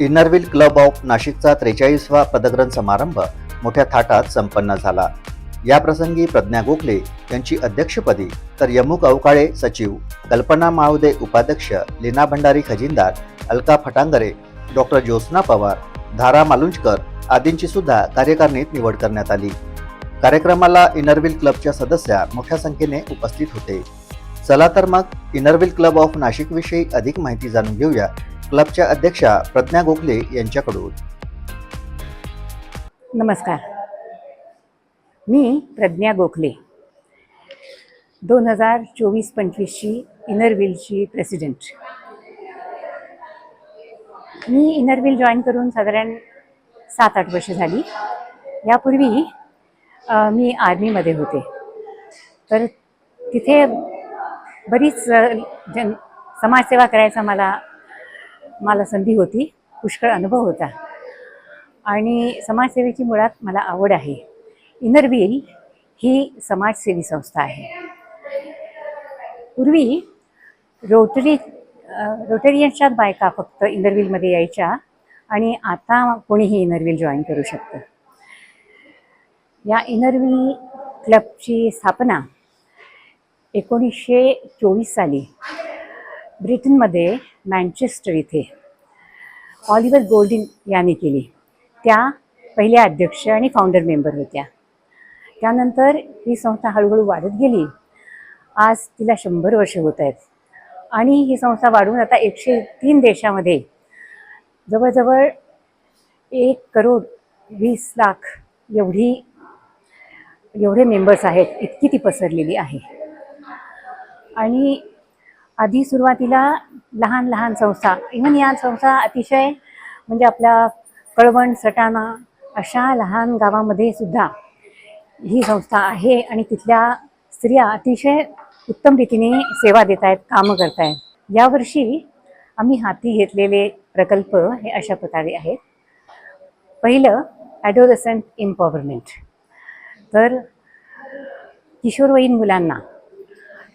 Inner Wheel club of नाशिकचा त्रेचाळीसवा पदग्रहण समारंभ मोठ्या थाटात संपन्न झाला. याप्रसंगी प्रज्ञा गोखले यांची अध्यक्षपदी तर यमुक अवकाळे सचिव कल्पना माळुदे उपाध्यक्ष लीना भंडारी खजिनदार अलका फटांगरे डॉक्टर ज्योत्स्ना पवार धारा मालुंजकर आदींची सुद्धा कार्यकारिणीत निवड करण्यात आली. कार्यक्रमाला इनरव्हील क्लबच्या सदस्या मोठ्या संख्येने उपस्थित होते. चला तर मग इनरव्हील क्लब ऑफ नाशिकविषयी अधिक माहिती जाणून घेऊया क्लबच्या अध्यक्षा प्रज्ञा गोखले यांच्याकडून. नमस्कार. मी प्रज्ञा गोखले. दोन हजार चोवीस पंचवीसची इनरव्हीलची प्रेसिडेंट मी इनरव्हील जॉईन करून साधारण सात आठ वर्ष झाली. यापूर्वी मी आर्मीमध्ये होते. तर तिथे बरीच जन समाजसेवा करायचा मला मला संधी होती. पुष्कळ अनुभव होता. आणि समाजसेवेची मुळात मला आवड आहे. इनरव्हील ही समाजसेवी संस्था आहे. पूर्वी रोटरी अ, बायका फक्त इनरव्हीलमध्ये यायच्या आणि आता कोणीही इनरव्हील जॉईन करू शकतं. या इनरव्हील क्लबची स्थापना एकोणीसशे चोवीस साली ब्रिटनमध्ये मँचेस्टर इथे. ऑलिव्हर गोल्डिंग यांनी केली. त्या पहिल्या अध्यक्ष आणि फाउंडर मेंबर होत्या. त्यानंतर ही संस्था हळूहळू वाढत गेली. आज तिला शंभर वर्ष होत आहेत. आणि ही संस्था वाढून आता एकशे तीन देशामध्ये जवळजवळ एक करोड वीस लाख एवढी एवढे मेंबर्स आहेत इतकी ती पसरलेली आहे. आणि आधी सुरुवातीला लहान लहान संस्था इव्हन या संस्था अतिशय म्हणजे आपल्या कळवण सटाणा अशा लहान गावामध्ये सुद्धा ही संस्था आहे आणि तिथल्या स्त्रिया अतिशय उत्तम रीतीने सेवा देत आहेत कामं करत आहेत. यावर्षी आम्ही हाती घेतलेले प्रकल्प हे अशा प्रकारे आहेत. पहिलं ॲडोलसंट इम्पॉवरमेंट तर किशोरवयीन मुलांना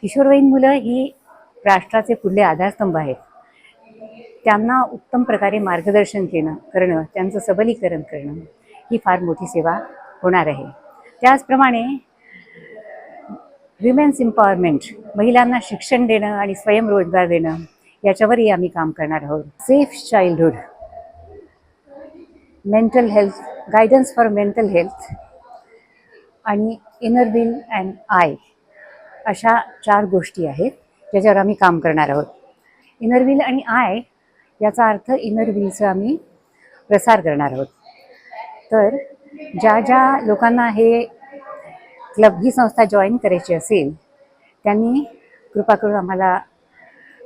किशोरवयीन मुलं ही राष्ट्राचे पुढले आधारस्तंभ आहेत. त्यांना उत्तम प्रकारे मार्गदर्शन केणं करणं त्यांचं सबलीकरण करणं ही फार मोठी सेवा होणार आहे. त्याचप्रमाणे विमेन्स एम्पॉवरमेंट महिलांना शिक्षण देणं आणि स्वयंरोजगार देणं याच्यावरही आम्ही काम करणार आहोत. Safe childhood mental health guidance for mental health आणि इनर बिन अँड आय अशा चार गोष्टी आहेत. ज्याच्यावर आम्ही काम करणार आहोत. इनर व्हील आणि आय याचा अर्थ इनर व्हीलचा आम्ही प्रसार करणार आहोत. तर ज्या ज्या लोकांना हे क्लब ही संस्था जॉईन करायची असेल त्यांनी कृपा करून आम्हाला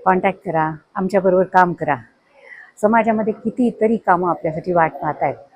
कॉन्टॅक्ट करा आमच्याबरोबर काम करा. समाजामध्ये कितीतरी कामं आपल्यासाठी वाट पाहत आहेत